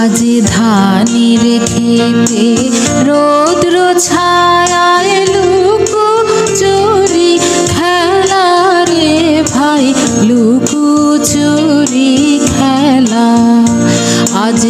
আজ ধানের খেতে রৌদ্র ছায়ায়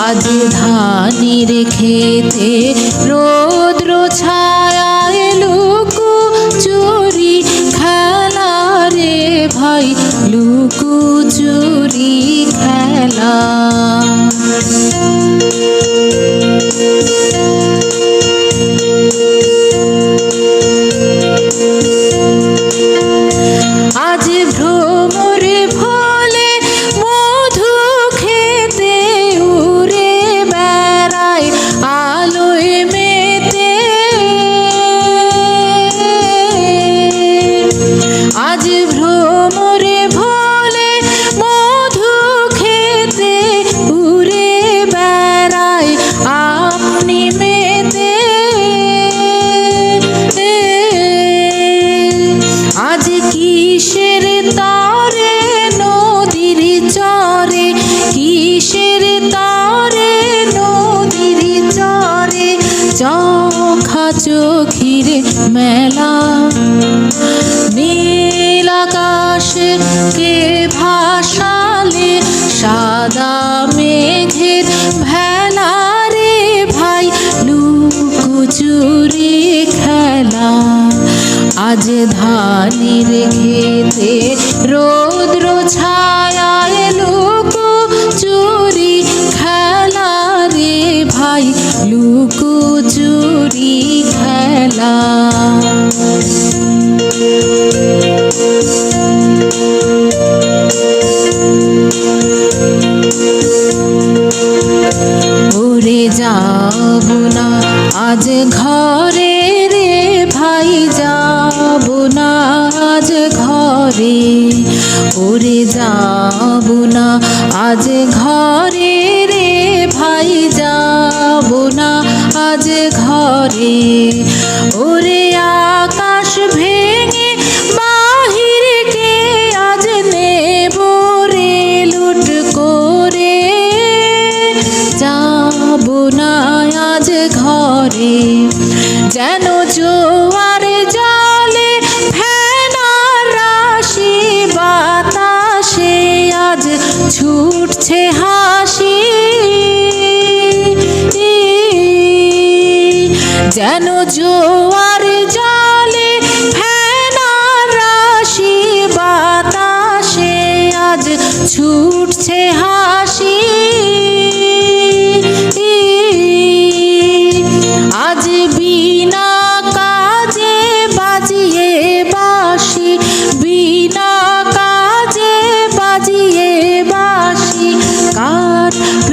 আজ ধানের খেতে রৌদ্র সাদা মেঘের ভেলা রে ভাই, লুকুচুরি খেলা। আজ ধানের খেতে রৌদ্র ছায়ায় লুকু চুরি খেলা রে ভাই লুকু চুরি খেলা। ওরে আজ ঘরে রে ভাই, যাব না আজ ঘরে। ওরে আকাশ ভেঙে বাহিরকে আজ নেব রে লুট করে। যাব না আজ ঘরে, যেন জোয়ার ছুটছে হাসি। যেন জোয়ার জলে ফেনা রাশি বাতাসে আজ ছুটছে হাসি।